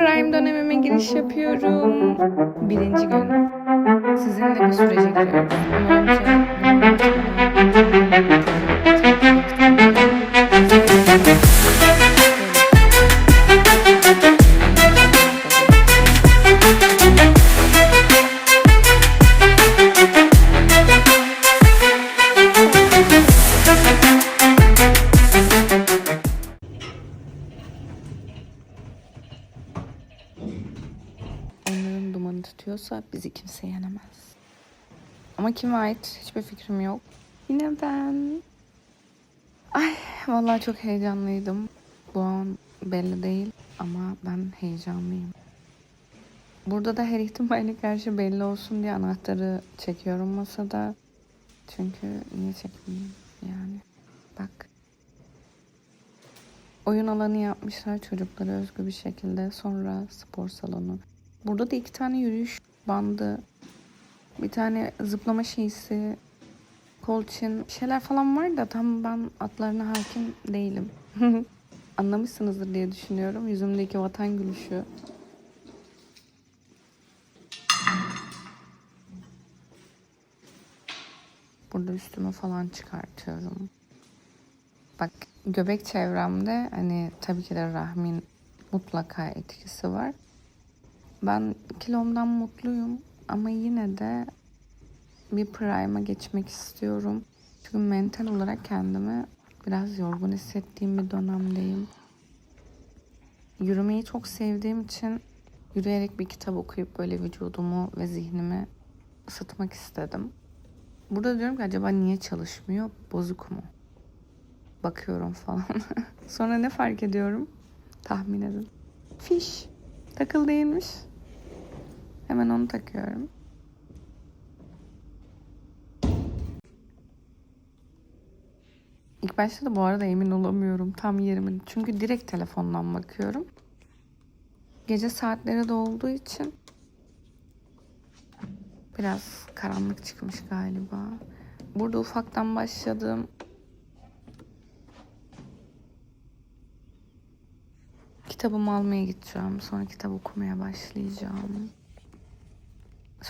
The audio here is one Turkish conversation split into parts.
Prime dönemime giriş yapıyorum. Birinci gün. Sizinle bir sürece giriyoruz. Ama kime ait hiçbir fikrim yok. Yine ben. Ay vallahi çok heyecanlıydım. Bu an belli değil ama ben heyecanlıyım. Burada da her ihtimale karşı belli olsun diye anahtarı çekiyorum masada. Çünkü niye çekmeyeyim yani. Bak. Oyun alanı yapmışlar çocuklara özgü bir şekilde. Sonra spor salonu. Burada da iki tane yürüyüş bandı, bir tane zıplama şeysi, kol için şeyler falan var da tam ben atlarına hakim değilim. Anlamışsınızdır diye düşünüyorum. Yüzümdeki vatan gülüşü. Burada üstümü falan çıkartıyorum. Bak göbek çevremde hani tabii ki de rahmin mutlaka etkisi var. Ben kilomdan mutluyum ama yine de bir prime'a geçmek istiyorum. Çünkü mental olarak kendimi biraz yorgun hissettiğim bir dönemdeyim. Yürümeyi çok sevdiğim için yürüyerek bir kitap okuyup böyle vücudumu ve zihnimi ısıtmak istedim. Burada diyorum ki acaba niye çalışmıyor? Bozuk mu? Bakıyorum falan. Sonra ne fark ediyorum? Tahmin edin. Fiş. Takıl değilmiş. Hemen onu takıyorum. İlk başta da bu arada emin olamıyorum tam yerimin. Çünkü direkt telefondan bakıyorum. Gece saatleri de olduğu için biraz karanlık çıkmış galiba. Burada ufaktan başladım. Kitabımı almaya gideceğim. Sonra kitap okumaya başlayacağım.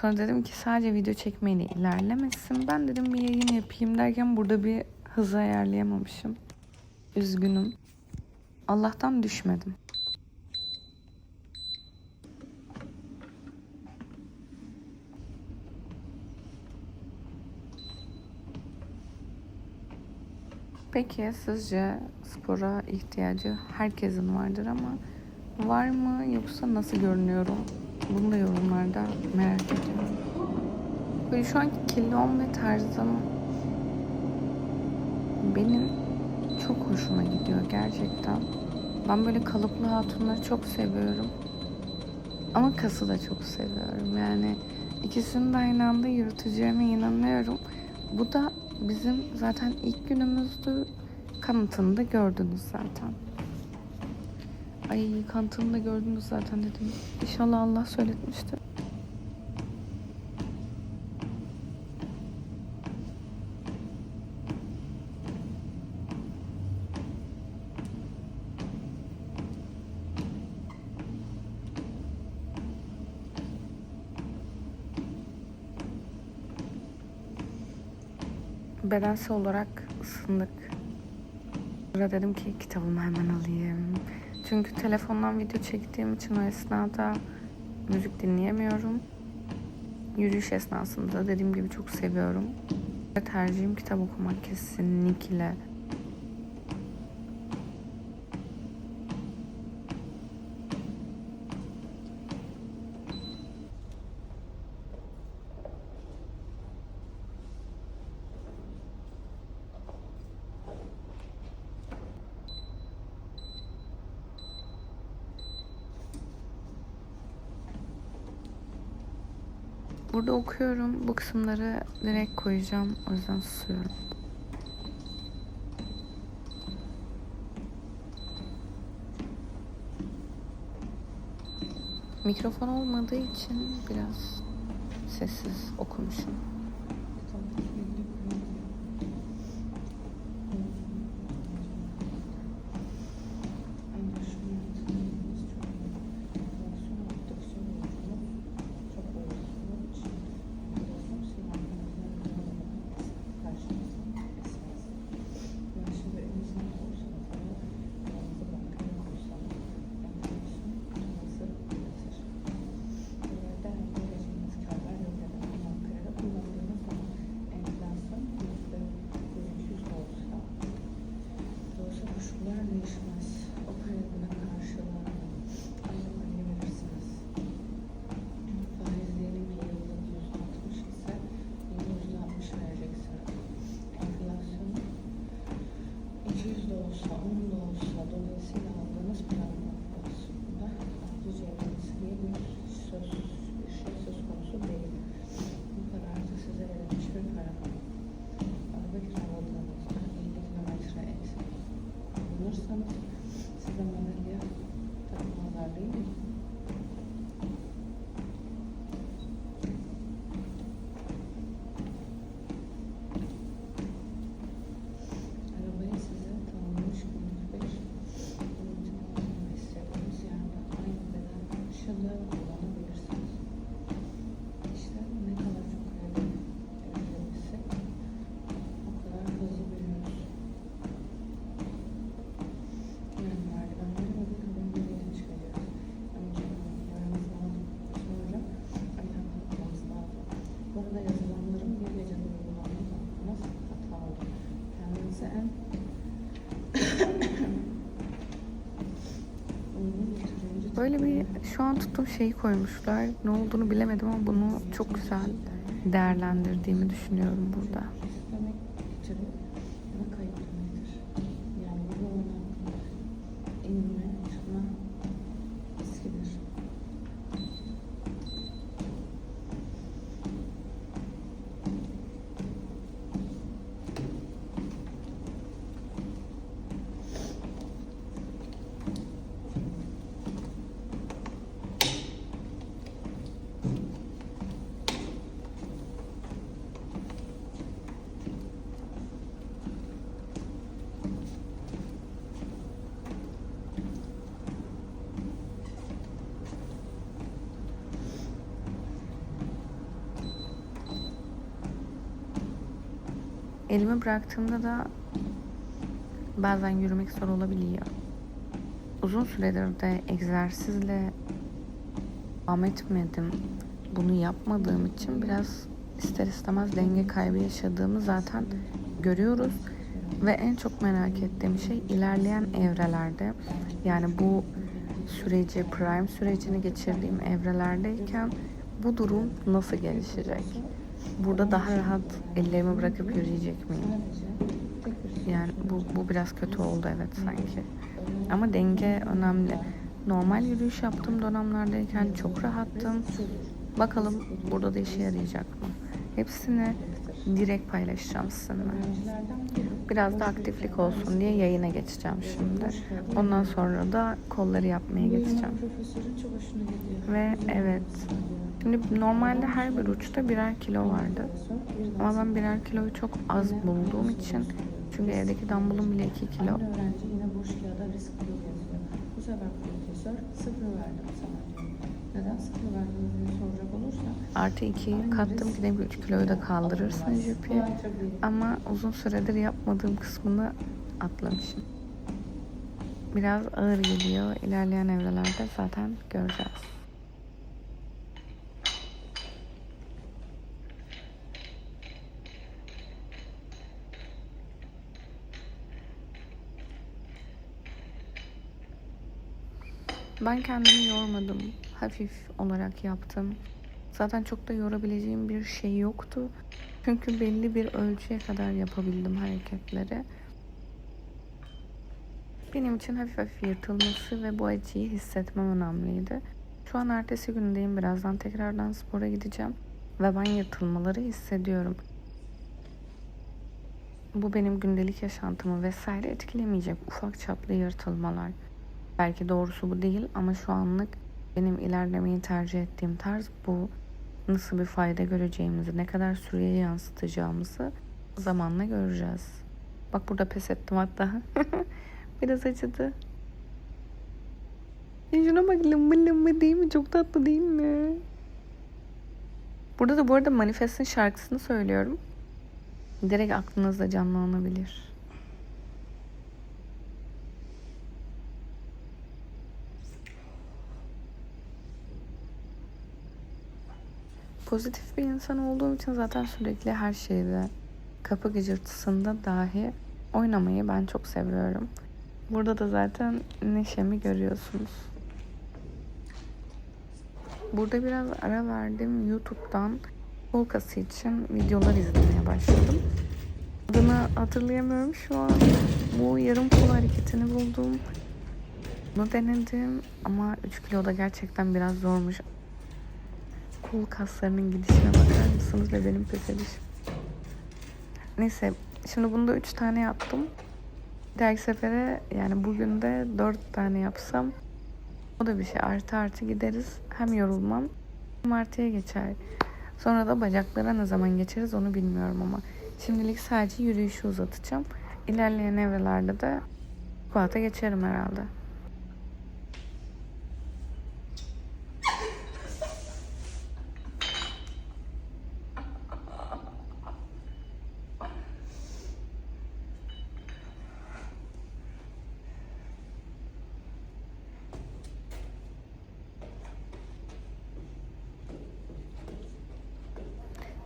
Sonra dedim ki sadece video çekmeyle ilerlemesin. Ben dedim bir yayın yapayım derken burada bir hız ayarlayamamışım. Üzgünüm. Allah'tan düşmedim. Peki sizce spora ihtiyacı herkesin vardır ama var mı yoksa nasıl görünüyorum? Bunu da yorumlarda merak ediyorum. Böyle şu anki kilom ve tarzım benim çok hoşuma gidiyor gerçekten. Ben böyle kalıplı hatunları çok seviyorum. Ama kası da çok seviyorum. Yani ikisini de aynı anda yürüteceğime inanıyorum. Bu da bizim zaten ilk günümüzdü. Kanıtını da gördünüz zaten. Ay kanıtını da gördünüz zaten dedim. İnşallah Allah söyletmiştir. bedensel olarak ısındık. Sonra dedim ki kitabımı hemen alayım. Çünkü telefondan video çektiğim için o esnada müzik dinleyemiyorum. Yürüyüş esnasında dediğim gibi çok seviyorum. Tercihim kitap okumak kesinlikle. Burada okuyorum. Bu kısımları direkt koyacağım. O yüzden susuyorum. Mikrofon olmadığı için biraz sessiz okumuşum. Böyle bir şu an tuttuğum şeyi koymuşlar. Ne olduğunu bilemedim ama bunu çok güzel değerlendirdiğimi düşünüyorum burada. Elimi bıraktığımda da bazen yürümek zor olabiliyor. Uzun süredir de egzersizle devam etmedim. Bunu yapmadığım için biraz ister istemez denge kaybı yaşadığımı zaten görüyoruz. Ve en çok merak ettiğim şey ilerleyen evrelerde yani bu süreci, prime sürecini geçirdiğim evrelerdeyken bu durum nasıl gelişecek? Burada daha rahat ellerimi bırakıp yürüyecek miyim? Yani bu, bu biraz kötü oldu evet sanki. Ama denge önemli. Normal yürüyüş yaptığım dönemlerdeyken çok rahattım. Bakalım burada da işe yarayacak mı? Hepsini direkt paylaşacağım sizinle. Biraz da aktiflik olsun diye yayına geçeceğim şimdi. Ondan sonra da kolları yapmaya geçeceğim. Ve evet. Şimdi normalde her bir uçta birer kilo vardı. Ama ben birer kiloyu çok az bulduğum için çünkü evdeki dumbbellım bile 2 kilo. Öğrenci yine boş kağıda risk yazıyor. Bu sefer profesör sıfır verdim sana diyor. Neden sıfır verdiğini soracak olursa Artı 2'yi kattım ki dedim ki 3 kiloyu da kaldırırsın jüpi. Ama uzun süredir yapmadığım kısmını atlamışım. Biraz ağır geliyor. İlerleyen evrelerde zaten göreceğiz. Ben kendimi yormadım. Hafif olarak yaptım. Zaten çok da yorabileceğim bir şey yoktu. Çünkü belli bir ölçüye kadar yapabildim hareketleri. Benim için hafif hafif yırtılması ve bu acıyı hissetmem önemliydi. Şu an ertesi gündeyim. Birazdan tekrardan spora gideceğim. Ve ben yırtılmaları hissediyorum. Bu benim gündelik yaşantımı vesaire etkilemeyecek ufak çaplı yırtılmalar. Belki doğrusu bu değil ama şu anlık benim ilerlemeyi tercih ettiğim tarz bu. Nasıl bir fayda göreceğimizi, ne kadar süreye yansıtacağımızı zamanla göreceğiz. Bak burada pes ettim hatta. Biraz acıdı. Ya şuna bak lımba lımba değil mi? Çok tatlı değil mi? Burada da bu arada Manifest'in şarkısını söylüyorum. Direkt aklınızda canlanabilir. Pozitif bir insan olduğum için zaten sürekli her şeyde kapı gıcırtısında dahi oynamayı ben çok seviyorum. Burada da zaten neşemi görüyorsunuz. Burada biraz ara verdim. YouTube'dan kol kası için videolar izlemeye başladım. Adını hatırlayamıyorum şu an. Bu yarım kol hareketini buldum. Bunu denedim ama 3 kiloda gerçekten biraz zormuş. Kol kaslarının gidişine bakar mısınız ve benim pes edişim. Neyse şimdi bunda 3 tane yaptım. Dahaki sefere yani bugün de 4 tane yapsam o da bir şey artı artı gideriz. Hem yorulmam hem artıya geçer. Sonra da bacaklara ne zaman geçeriz onu bilmiyorum ama. Şimdilik sadece yürüyüşü uzatacağım. İlerleyen evrelerde de squat'a geçerim herhalde.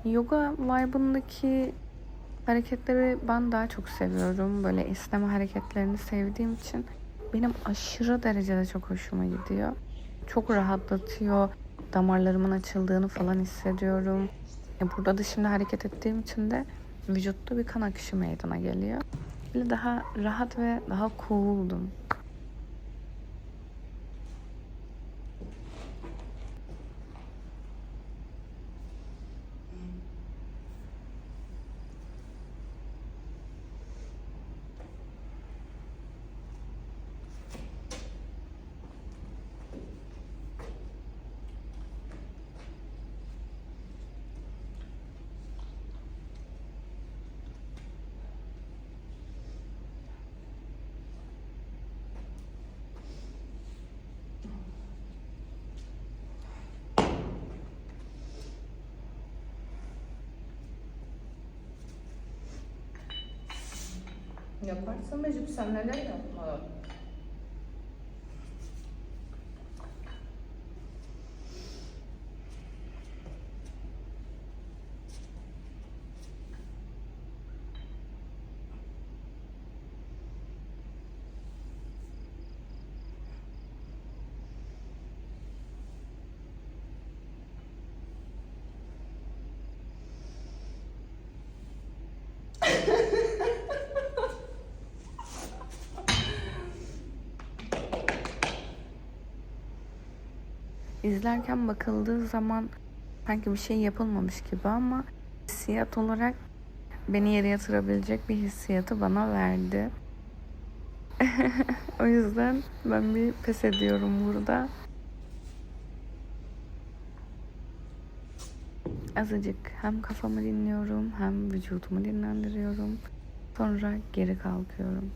Yoga vibe'ındaki hareketleri ben daha çok seviyorum. Böyle esneme hareketlerini sevdiğim için benim aşırı derecede çok hoşuma gidiyor. Çok rahatlatıyor. Damarlarımın açıldığını falan hissediyorum. E burada da şimdi hareket ettiğim için de vücutta bir kan akışı meydana geliyor. Böyle daha rahat ve daha cooldum. Yaparsın Mecip sen neler yapma. İzlerken bakıldığı zaman sanki bir şey yapılmamış gibi ama hissiyat olarak beni yere yatırabilecek bir hissiyatı bana verdi. o yüzden ben bir pes ediyorum burada. Azıcık hem kafamı dinliyorum hem vücudumu dinlendiriyorum. Sonra geri kalkıyorum.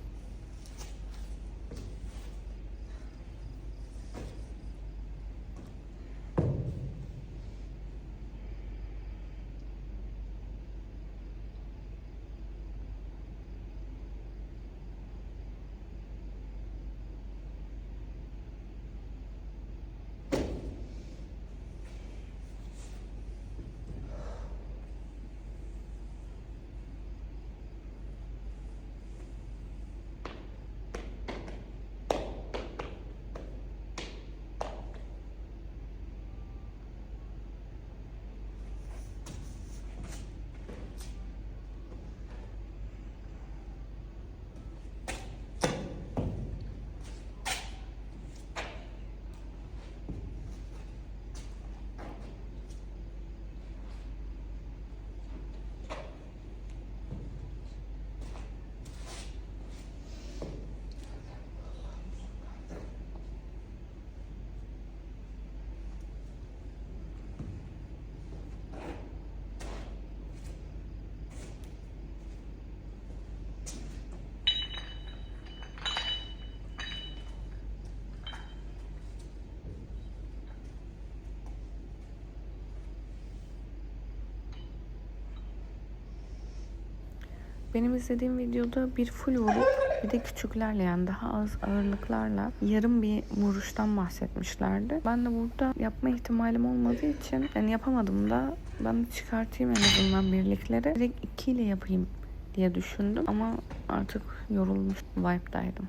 Benim izlediğim videoda bir full vurup bir de küçüklerle yani daha az ağırlıklarla yarım bir vuruştan bahsetmişlerdi. Ben de burada yapma ihtimalim olmadığı için yani yapamadım da ben de çıkartayım en azından birlikleri. Direkt ikiyle yapayım diye düşündüm ama artık yorulmuş vibe'daydım.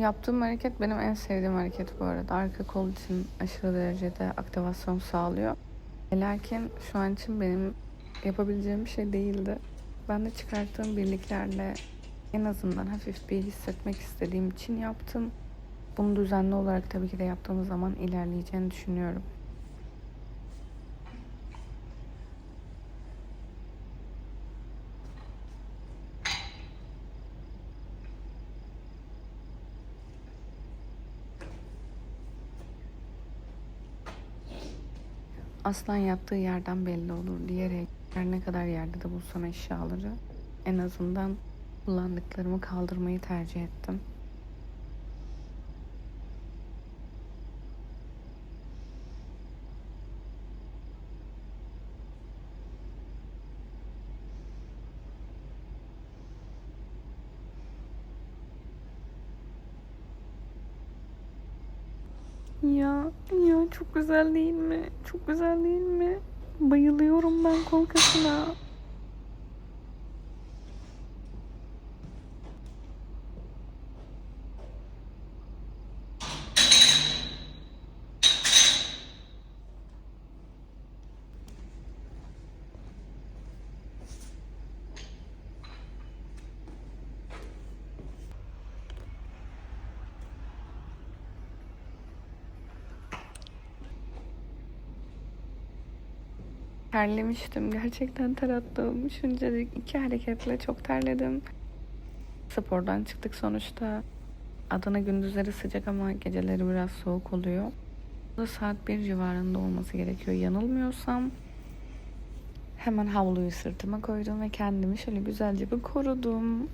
Yaptığım hareket benim en sevdiğim hareket bu arada. Arka kol için aşırı derecede aktivasyon sağlıyor. Lakin şu an için benim yapabileceğim bir şey değildi. Ben de çıkarttığım birliklerle en azından hafif bir hissetmek istediğim için yaptım. Bunu düzenli olarak tabii ki de yaptığımız zaman ilerleyeceğini düşünüyorum. Aslan yattığı yerden belli olur diyerek her ne kadar yerde de bulsam eşyaları en azından kullandıklarımı kaldırmayı tercih ettim. Ya, ya çok güzel değil mi? Çok güzel değil mi? Bayılıyorum ben kolkasına. Terlemiştim. Gerçekten ter attım. Şuncacık iki hareketle çok terledim. Spordan çıktık sonuçta. Adana gündüzleri sıcak ama geceleri biraz soğuk oluyor. Da saat 1 civarında olması gerekiyor yanılmıyorsam. Hemen havluyu sırtıma koydum ve kendimi şöyle güzelce bir korudum.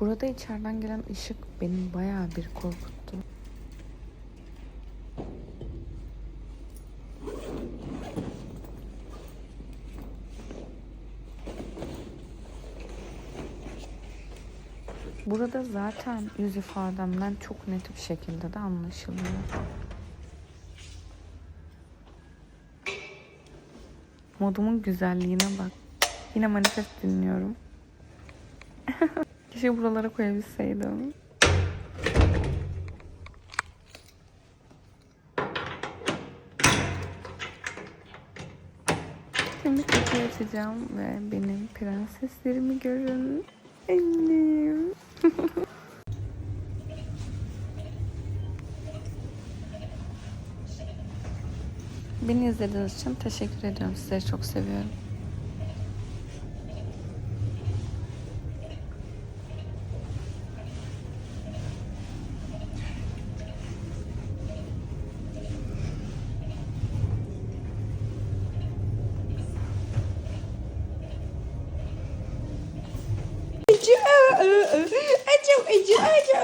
Burada içeriden gelen ışık beni bayağı bir korkuttu. Burada zaten yüz ifademden çok net bir şekilde de anlaşılıyor. Modumun güzelliğine bak. Yine manifest dinliyorum. Keşke buralara koyabilseydim. Şimdi kapıyı açacağım ve benim prenseslerimi görün. Annem. Beni izlediğiniz için teşekkür ediyorum. Sizleri çok seviyorum. 十二加